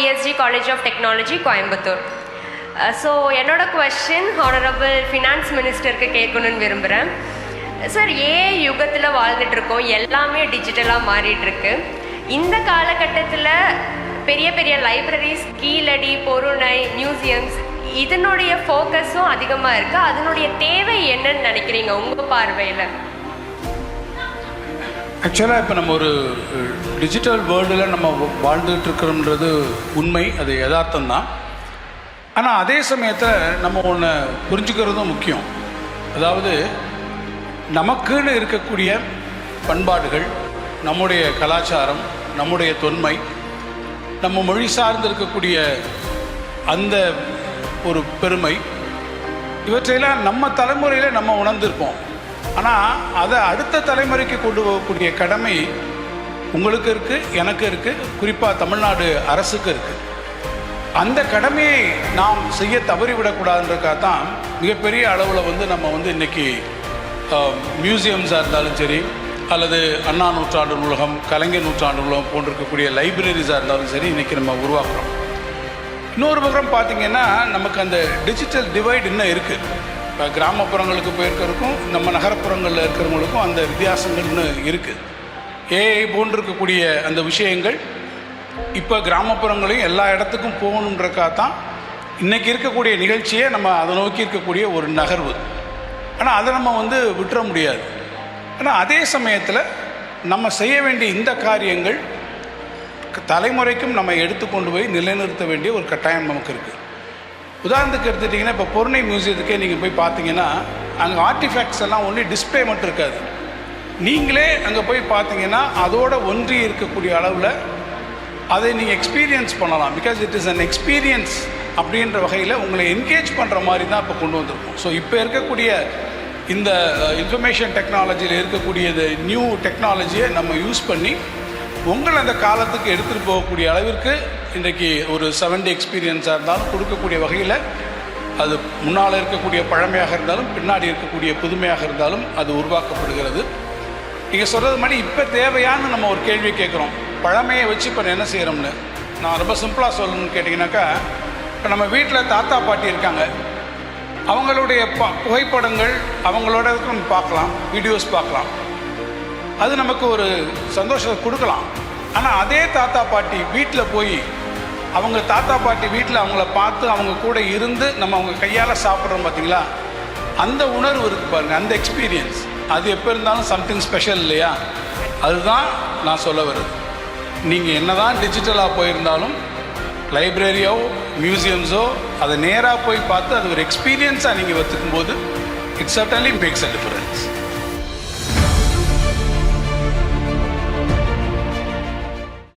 PSG college of technology Coimbatore so என்னோட question honourable finance மினிஸ்டருக்கு கேட்கணும்னு விரும்புகிறேன் சார் ஏ யுகத்தில் வாழ்ந்துட்டு இருக்கோம் எல்லாமே டிஜிட்டலாக மாறிட்டு இருக்கு இந்த காலகட்டத்தில் பெரிய பெரிய லைப்ரரிஸ் கீழடி பொருணை மியூசியம்ஸ் இதனுடைய ஃபோக்கஸும் அதிகமாக இருக்குது அதனுடைய தேவை என்னன்னு நினைக்கிறீங்க உங்கள் பார்வையில்? ஆக்சுவலாக இப்போ நம்ம ஒரு டிஜிட்டல் வேர்ல்டில் நம்ம வாழ்ந்துட்டு இருக்கிறோம்ன்றது உண்மை அது யதார்த்தம் தான் ஆனால் அதே சமயத்தில் நம்ம ஒன்று புரிஞ்சுக்கிறதும் முக்கியம். அதாவது நமக்குன்னு இருக்கக்கூடிய பண்பாடுகள் நம்முடைய கலாச்சாரம் நம்முடைய தொன்மை நம்ம மொழி சார்ந்து இருக்கக்கூடிய அந்த ஒரு பெருமை இவற்றையெல்லாம் நம்ம தலைமுறையில் நம்ம உணர்ந்திருப்போம். ஆனால் அதை அடுத்த தலைமுறைக்கு கொண்டு போகக்கூடிய கடமை உங்களுக்கு இருக்குது எனக்கு இருக்குது குறிப்பாக தமிழ்நாடு அரசுக்கு இருக்குது அந்த கடமையை நாம் செய்ய தவறிவிடக்கூடாதுன்றக்காக தான் மிகப்பெரிய அளவில் வந்து நம்ம வந்து இன்றைக்கி மியூசியம்ஸாக இருந்தாலும் சரி அல்லது அண்ணா நூற்றாண்டு நூலகம் கலைஞர் நூற்றாண்டு நூலகம் போன்றிருக்கக்கூடிய லைப்ரரிஸாக இருந்தாலும் சரி இன்றைக்கி நம்ம உருவாக்குறோம். இன்னொரு பக்கம் பார்த்திங்கன்னா நமக்கு அந்த டிஜிட்டல் டிவைட் இன்னும் இருக்குது கிராமப்புறங்களுக்கு போயிருக்கிறதுக்கும் நம்ம நகரப்புறங்களில் இருக்கிறவங்களுக்கும் அந்த வித்தியாசங்கள்னு இருக்குது ஏஐ போன்றிருக்கக்கூடிய அந்த விஷயங்கள் இப்போ கிராமப்புறங்களையும் எல்லா இடத்துக்கும் போகணுன்றக்கா தான் இன்றைக்கி இருக்கக்கூடிய நிகழ்ச்சியே நம்ம அதை நோக்கி இருக்கக்கூடிய ஒரு நகர்வு. ஆனால் அதை நம்ம வந்து விட்டுற முடியாது. ஆனால் அதே சமயத்தில் நம்ம செய்ய வேண்டிய இந்த காரியங்கள் தலைமுறைக்கும் நம்ம எடுத்துக்கொண்டு போய் நிலைநிறுத்த வேண்டிய ஒரு கட்டாயம் நமக்கு இருக்குது உதாரணத்துக்கு எடுத்துட்டிங்கன்னா இப்போ பொருணை மியூசியத்துக்கே நீங்கள் போய் பார்த்தீங்கன்னா அங்கே ஆர்டிஃபேக்ட்ஸ் எல்லாம் ஒன்லி டிஸ்பிளே மட்டும் இருக்காது. நீங்களே அங்கே போய் பார்த்தீங்கன்னா அதோட ஒன்றி இருக்கக்கூடிய அளவில் அதை நீங்கள் எக்ஸ்பீரியன்ஸ் பண்ணலாம். Because it is an experience அப்படின்ற வகையில் உங்களை என்கேஜ் பண்ணுற மாதிரி தான் இப்போ கொண்டு வந்திருக்கோம். ஸோ இப்போ இருக்கக்கூடிய இந்த இன்ஃபர்மேஷன் டெக்னாலஜியில் இருக்கக்கூடிய நியூ டெக்னாலஜியை நம்ம யூஸ் பண்ணி உங்களை அந்த காலத்துக்கு எடுத்துகிட்டு போகக்கூடிய அளவிற்கு இன்றைக்கு ஒரு செவன் டே எக்ஸ்பீரியன்ஸாக இருந்தாலும் கொடுக்கக்கூடிய வகையில் அது முன்னால் இருக்கக்கூடிய பழமையாக இருந்தாலும் பின்னாடி இருக்கக்கூடிய புதுமையாக இருந்தாலும் அது உருவாக்கப்படுகிறது. நீங்கள் சொல்கிறது மாதிரி இப்போ தேவையான்னு நம்ம ஒரு கேள்வி கேட்குறோம். பழமையை வச்சு இப்போ என்ன செய்கிறோம்னு நான் ரொம்ப சிம்பிளாக சொல்லணும்னு கேட்டிங்கனாக்கா இப்போ நம்ம வீட்டில் தாத்தா பாட்டி இருக்காங்க. அவங்களுடைய ப புகைப்படங்கள் அவங்களோட பார்க்கலாம். வீடியோஸ் பார்க்கலாம். அது நமக்கு ஒரு சந்தோஷத்தை கொடுக்கலாம். ஆனால் அதே தாத்தா பாட்டி வீட்டில் போய் அவங்க தாத்தா பாட்டி வீட்டில் அவங்கள பார்த்து அவங்க கூட இருந்து நம்ம அவங்க கையால் சாப்பிட்றோம் பார்த்தீங்களா அந்த உணர்வு இருக்குது பாருங்கள் அந்த எக்ஸ்பீரியன்ஸ் அது எப்போ இருந்தாலும் சம்திங் ஸ்பெஷல் இல்லையா? அதுதான் நான் சொல்ல வருது நீங்கள் என்ன தான் டிஜிட்டலாக போயிருந்தாலும் லைப்ரரியோ மியூசியம்ஸோ அதை நேராக போய் பார்த்து அது ஒரு எக்ஸ்பீரியன்ஸாக நீங்கள் வச்சுக்கும் போது it's suddenly makes a difference